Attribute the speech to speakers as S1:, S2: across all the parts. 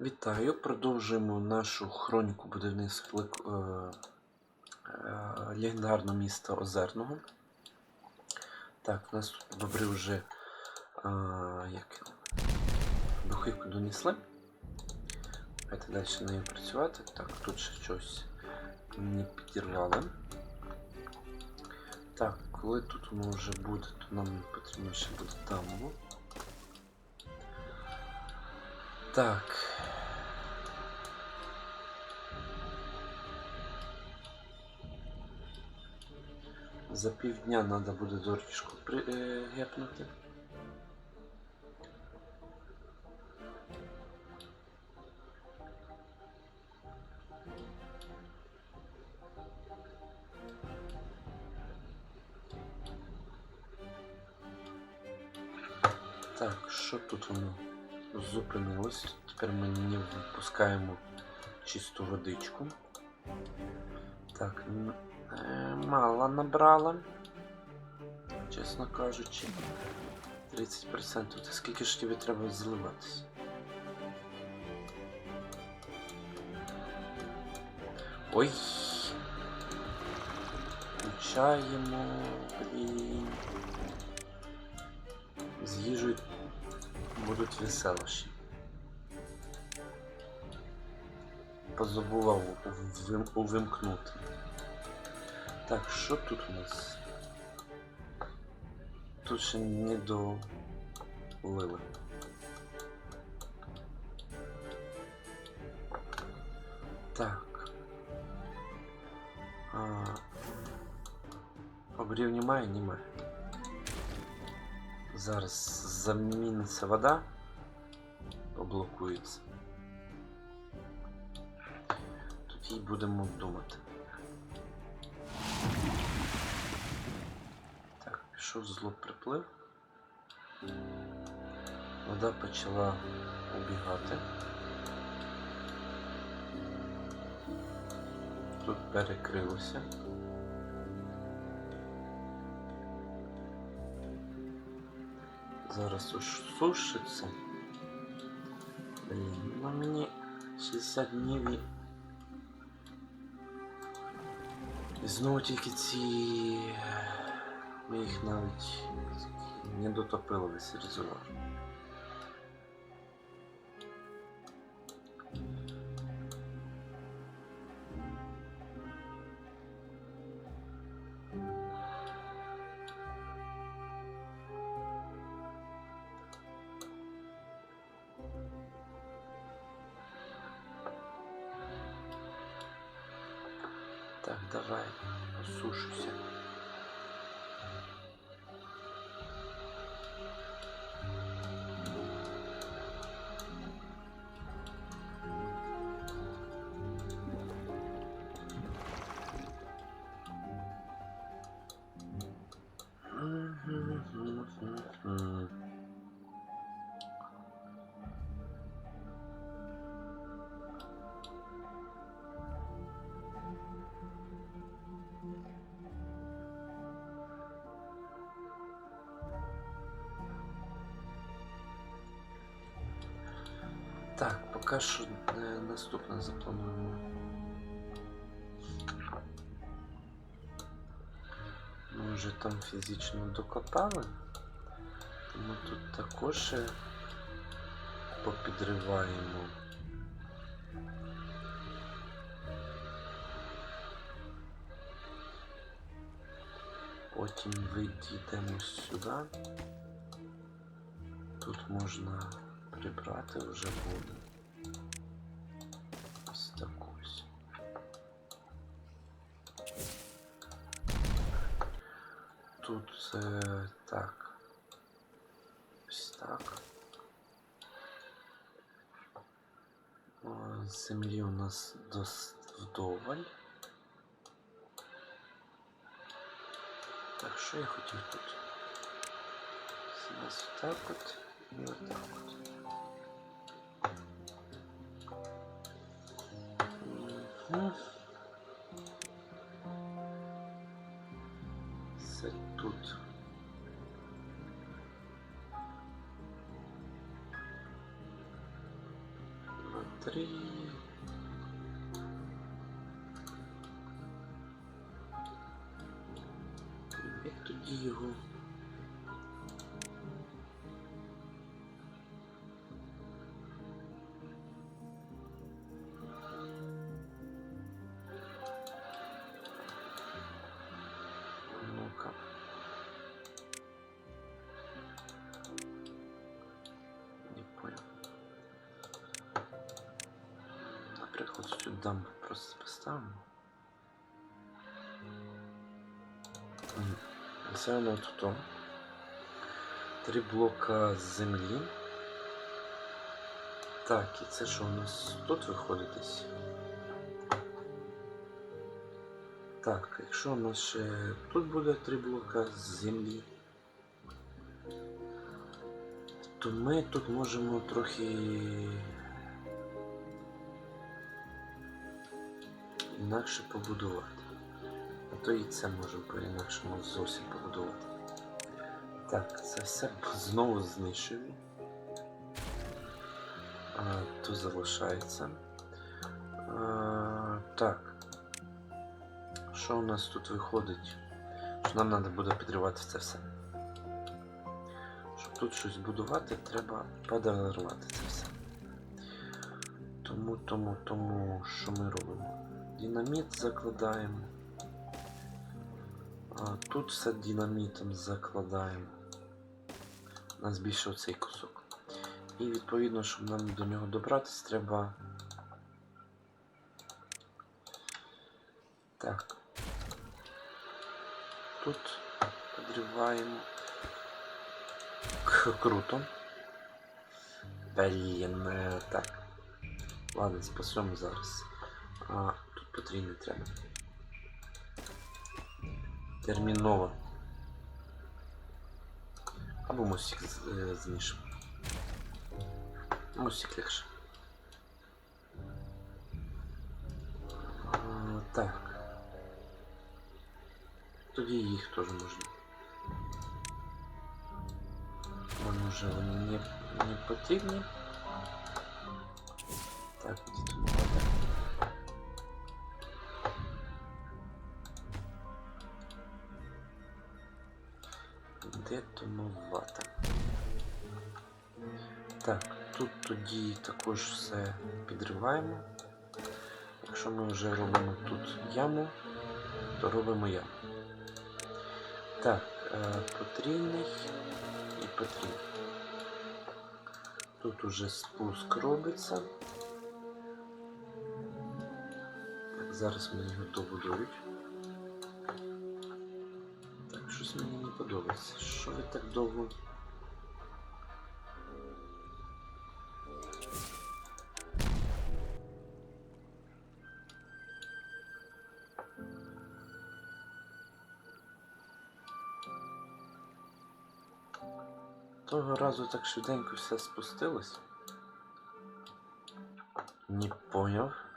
S1: Вітаю! Продовжуємо нашу хроніку будівництва е, е, легендарного міста Озерного. Так, у нас тут бобри вже е, як, духівку донесли. Давайте далі нею працювати. Так, тут ще щось не підірвали. Так, коли тут воно вже буде, то нам потрібно ще буде там. Так. За півдня треба буде доріжку е, гепнути. Так, що тут воно зупинилось? Тепер ми не випускаємо чисту водичку. Так, мало набрала. Чесно кажучи. 30%. Та скільки ж тобі треба зливатися? Ой. Включаємо. Блін. З їжею будуть веселощі. Позабував увімкнути. Так, що тут у нас? Тут ще не долили. Так. А, обрів немає, немає. Зараз заміниться вода, поблокується. Тоді будемо думати. Пішов зло приплив. Вода почала убігати. Тут перекрилося. Зараз уж сушиться. Блін, ну мені 60 днів і... І знову тільки ці. Ми їх навіть не дотопили весь резервуар. Поки що е, наступне заплануємо. Ми вже там фізично докопали, тому тут також попідриваємо. Потім вийдемо сюди. Тут можна прибрати вже буде. Тут е, так. Ось так. О, Землі у нас дос вдоволь. Так, що я хотів тут? Ось так от і отак от. Його? Наприклад, сюди ми просто поставимо. Це воно тут. Три блока землі. Так, і це що у нас тут виходить десь? Так, якщо у нас ще тут буде три блока землі, то ми тут можемо трохи інакше побудувати. То і це можемо по-інакшому зовсім побудувати. Так, це все знову знищую. То залишається. А, так. Що у нас тут виходить? Нам треба буде підривати це все. Щоб тут щось будувати, треба подарувати це все. Тому, тому, тому, що ми робимо? Динаміт закладаємо. А, тут все динамітом закладаємо. Нас більше оцей кусок. І відповідно, щоб нам до нього добратися, треба. Так. Тут підриваємо. Круто. Блін, е, так. Ладно, спасемо зараз. А, тут потрібно треба. Терміново. Або мостик з- е, знищимо. Мостик легше. А, так. Тоді їх теж можна. Нам уже вони не, не потрібні. Так, де тут вода? Де? Так, тут тоді також все підриваємо. Якщо ми вже робимо тут яму, то робимо яму. Так, е, потрійний і потрійний. Тут уже спуск робиться. Так, зараз мені його добудують. Не. Що ви так довго? Того разу так швиденько все спустилось. Не поняв.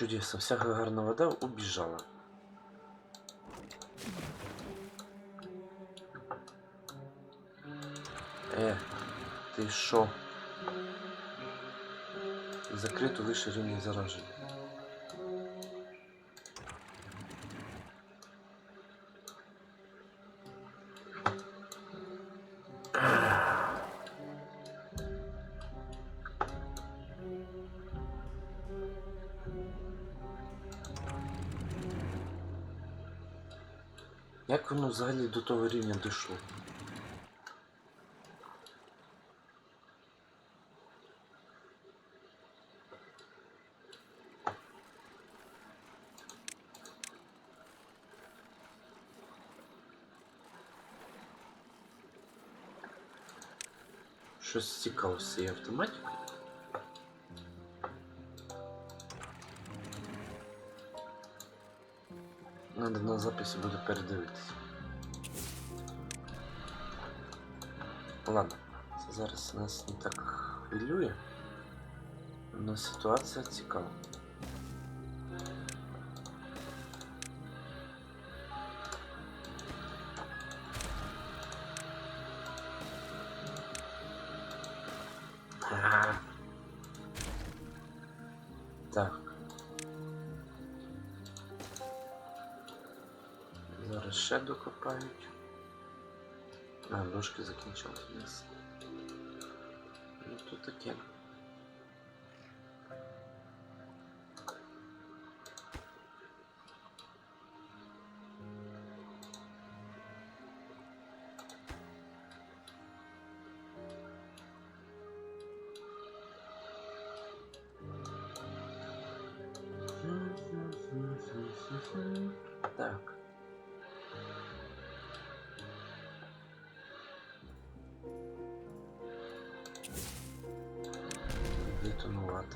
S1: Чудесно, вся гарна вода убежала. Е, ти що? Закрито лише рівня зараження. До того рівня дійшло? Щось цікаве з цією автоматикою. Надо на записі буде передивитися. Ладно, зараз нас не так хвилює. Но ситуація цікава. А, дошки закінчились вниз. Ну тут таке.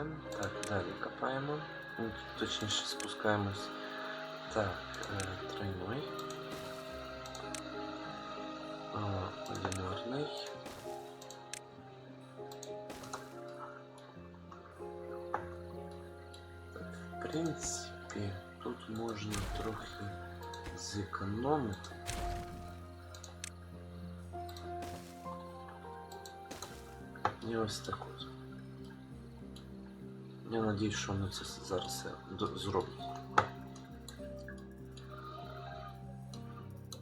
S1: Детонувати. Так, далі копаємо. Ну, Точніше спускаємось. Так, е, тройной. А, Одинарний. В принципі, тут можна трохи зекономити. І ось так от. Я надіюсь, що вони це зараз все до- зроблять.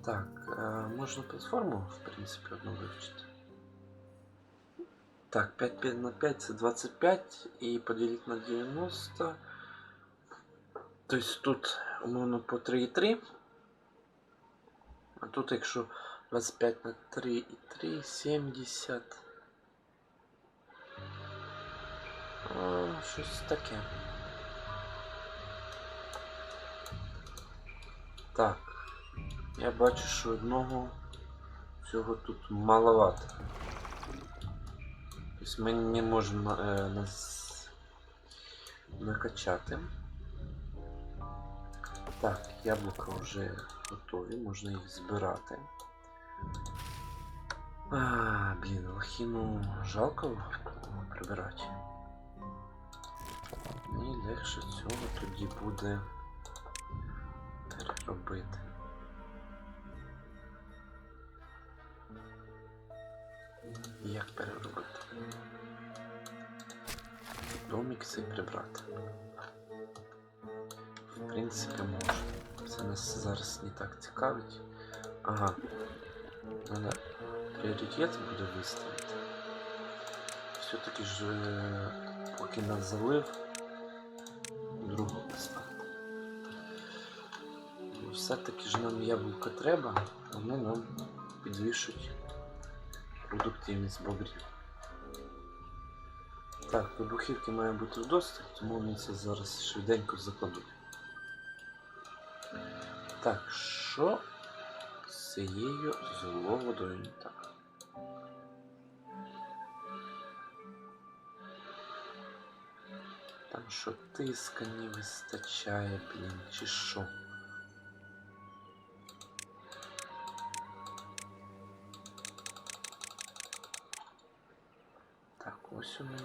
S1: Так, е, можна платформу, в принципі, одну вивчити. Так, 5, 5 на 5 це 25 і поділити на 90. Тобто тут умовно по 3,3. А тут якщо 25 на 3,3, 70. Щось таке. Так. Я бачу, що одного цього тут маловато. Тобто ми не можемо е, нас накачати. Так, яблука вже готові, можна їх збирати. А, блін, лохіну жалко прибирати. Легше цього тоді буде переробити. Як переробити? Домик цей прибрати. В принципі, можна. Це нас зараз не так цікавить. Ага. Надо пріоритет буде виставити. Все-таки ж е, поки нас залив другого спати. Все-таки ж нам яблука треба, вони нам підвищують продуктивність бобрів. Так, вибухівки має бути вдосталь, тому вони це зараз швиденько закладуть. Так, що з цією зловодою що тиска не вистачає, блін, чи що? Так, ось у мене.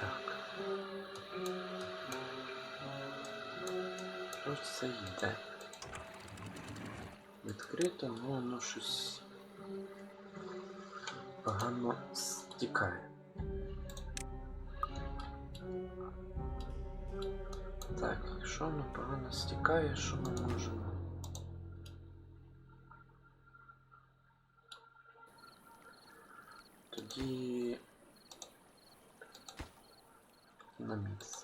S1: Так. Ж це йде? Відкрито, але воно щось погано стікає. Так, якщо воно погано стікає, що ми можемо? Тоді на мікс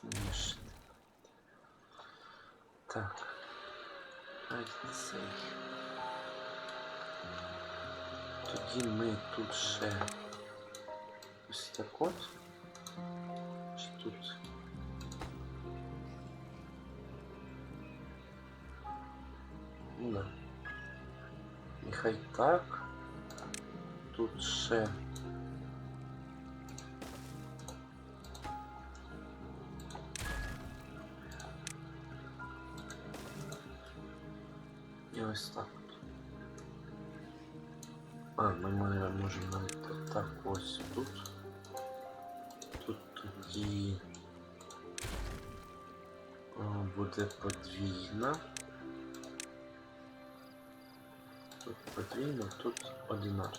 S1: Тоді ми тут ще ось так от. Чи тут? Ну да. Нехай так. Тут ще. І ось так. А, ми ми можемо навіть так ось тут. Тут тоді буде подвійна. Тут подвійно, тут одинарно.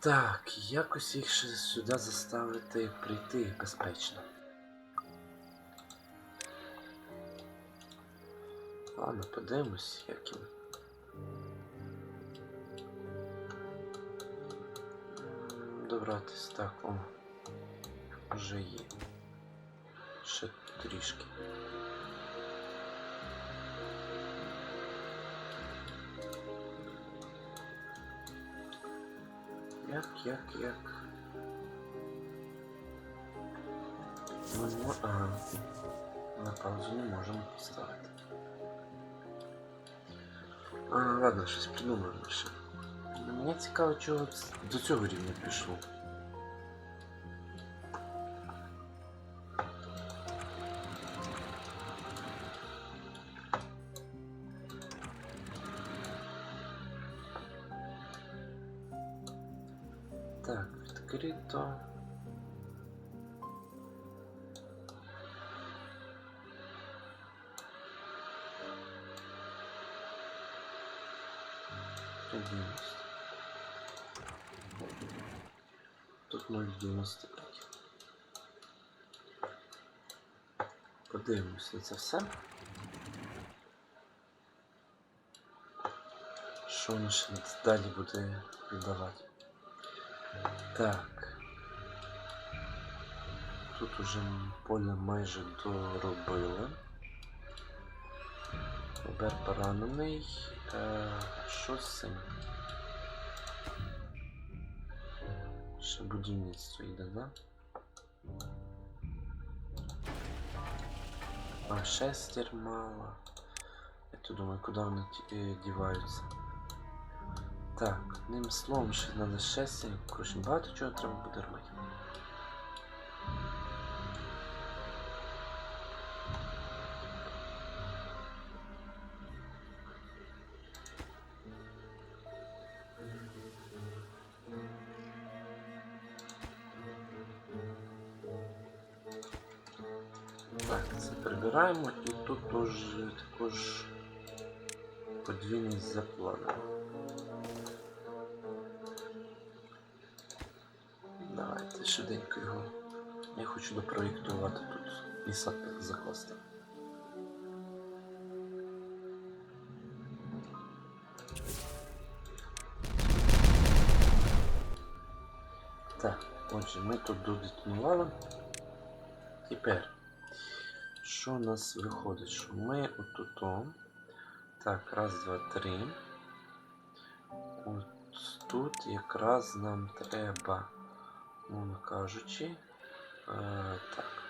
S1: Так, якось їх ще сюди заставити прийти безпечно. Ладно, подивимось, як їм. Добратись так, о. Вже є. Ще трішки. Як, як, як? Ми мо... Ага. На паузу не можемо поставити. А, ладно, щось придумаємо ще. Мені цікаво, чого ц- до цього рівня пішло. Так, відкрито. Одиннадцать. Тут 0,95. Подивимось на це все. Що воно ще далі буде віддавати? Так. Тут уже поле майже доробили. Обер поранений. Е, що з цим? Будівництво йде, да? А, шестер мало. Я тут думаю, куди вони ті- деваются. Так, ним словом, ще треба шестер. Коротше, багато чого треба буде. Швиденько його. Я хочу допроєктувати тут і сад закласти. Так, отже, ми тут додетонували. Тепер, що у нас виходить? Що ми отут. Так, раз, два, три. От тут якраз нам треба, мовно кажучи. Е, так.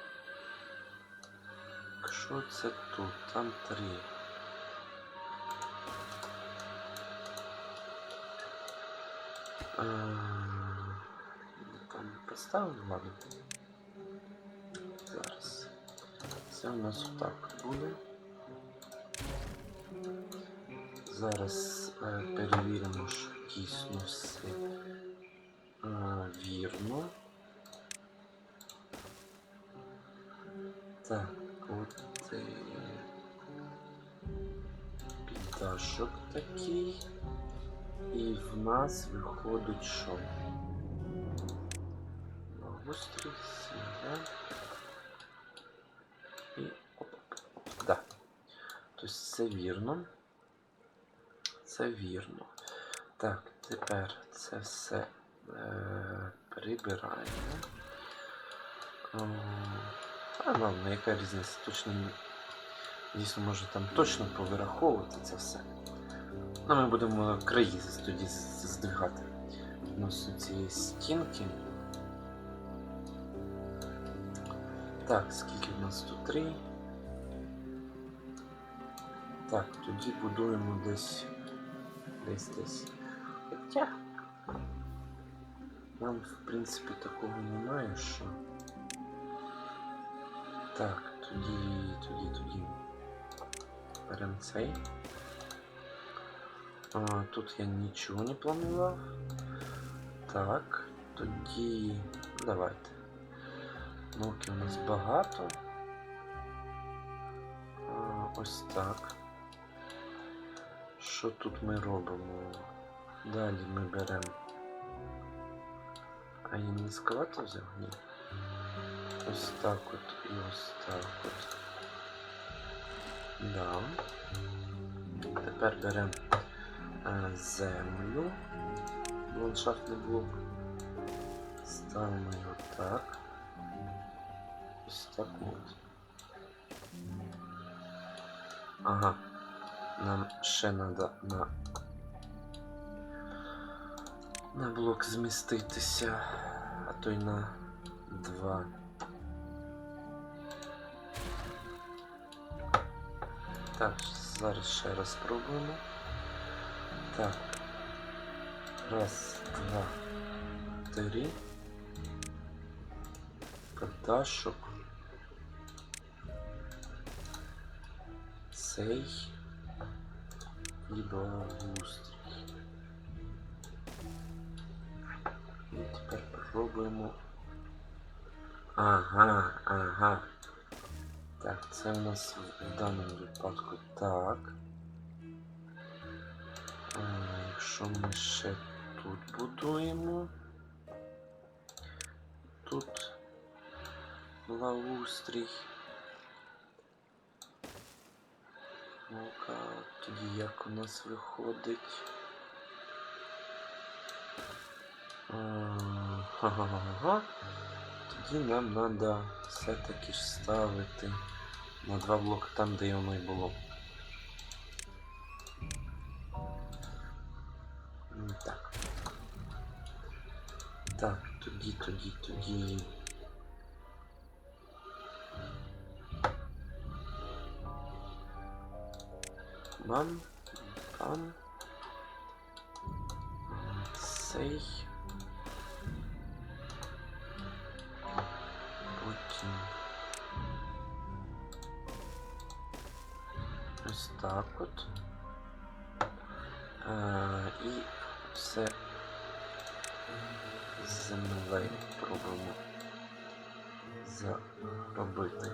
S1: Що це тут? Там три. Е, там поставив, ладно. Зараз. Це у нас отак буде. Зараз е, перевіримо, що дійсно все вірно. Так, от піддашок такий. І в нас виходить що? Гострий сім'я. І оп. Да. Тобто це вірно. Це вірно. Так, тепер це все прибираємо. А ладно, яка різниця? Точно дійсно може там точно повираховувати це все. Ну, ми будемо краї тоді здвигати відносно цієї стінки. Так, скільки в нас тут три? Так, тоді будуємо десь. Десь десь. Нам, в принципі, такого немає, що. Так, тоді, тоді, тоді. Беремо цей. А, тут я нічого не планував. Так, тоді. Давайте. Нуки у нас багато. А, ось так. Що тут ми робимо? Далі ми беремо А я низьковато взяв? Ні. Ось так от і ось так от. Да. Тепер беремо е, землю. Ландшафтний блок. Ставимо його так. Ось так от. Ага. Нам ще треба на. На блок зміститися, а то й на два. Так, зараз ще раз спробуємо. Так. Раз, два, три. Каташок. Цей. І благоустрій. Пробуємо. Ага, ага. Так, це у нас в даному випадку так. А, якщо ми ще тут будуємо. Тут благоустрій. Ну-ка, тоді як у нас виходить? Ха-ха-ха. Тоді нам треба все-таки ж ставити на два блоки там, де воно і було. Так. Так, тоді, тоді, тоді. Бам, бам. Цей. Ось так от. Е, і все з землею пробуємо заробити.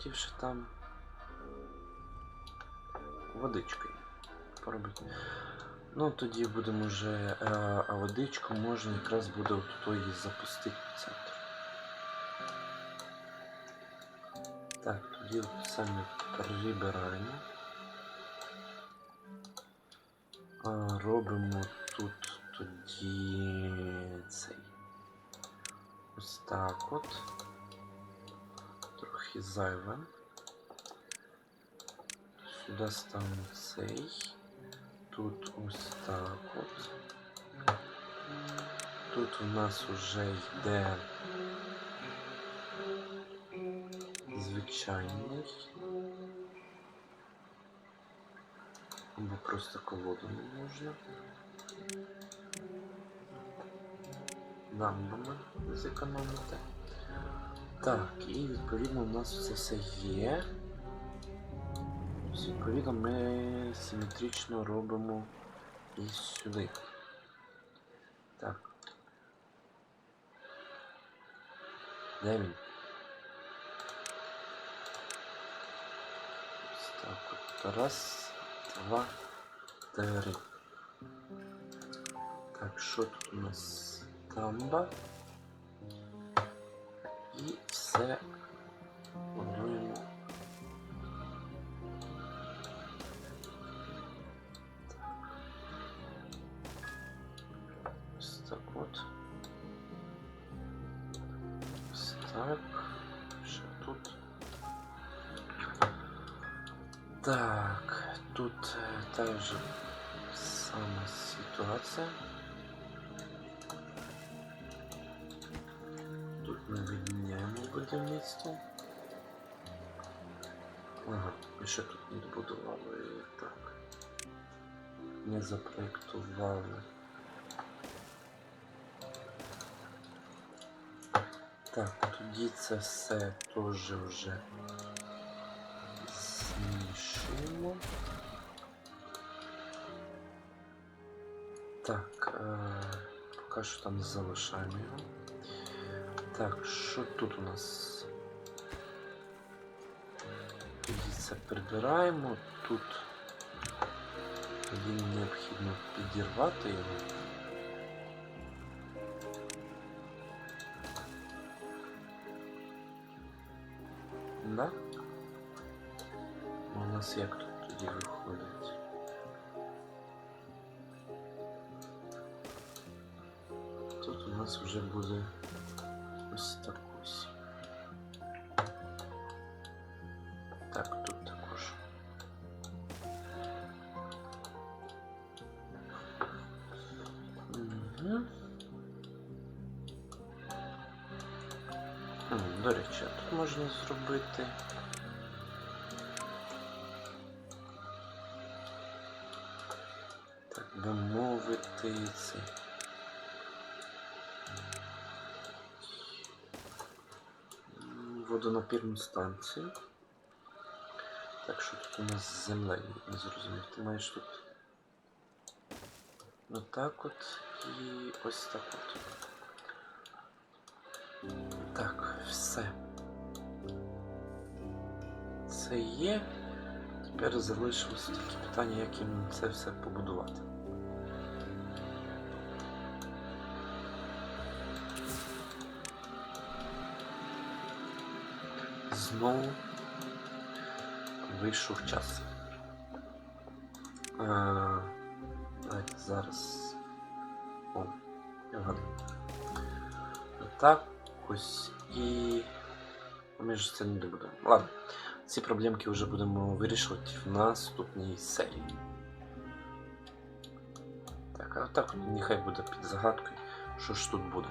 S1: Ще там водичкою поробити. Ну тоді будемо вже, а, а водичку можна якраз буде от її запустити в центр. Так, тоді саме прибираємо. А, робимо тут тоді цей. Ось так от. Трохи зайве. Сюди цей. Тут ось так от. Тут у нас вже йде звичайний. Або просто колоду не можна. Дамбами зекономити. Так, і відповідно у нас це все є. Відповідно, ми симетрично робимо і сюди. Так. Де він? Так от. Раз, два, три. Так, що тут у нас? Дамба. І все будуємо. Так. Ось так от. Ось так. Ще тут. Так, тут е, та же сама ситуація. Тут ми відміняємо Будівництво. Ага, ми ще тут не добудували так. Не запроектували. Так, тоді це все теж вже Залишимо. Так, е, поки що там залишаємо його. Так, що тут у нас? Тоді це прибираємо. Тут тоді необхідно підірвати його. Да? У нас як тут тоді виходить? Тут у нас вже буде ось так тут також. До речі, тут можна зробити. Так би мовити, це. Водонапірну станцію. Так що тут у нас з землею не зрозумів. Ти маєш тут. Отак от і ось так от. Так, все. Це є. Тепер залишилось тільки питання, як їм це все побудувати. Знову вийшов час. А, давайте зараз. О, я вгадав. Так, ось і. Ми це не добудемо. Ладно, ці проблемки вже будемо вирішувати в наступній серії. Так, а так нехай буде під загадкою, що ж тут буде.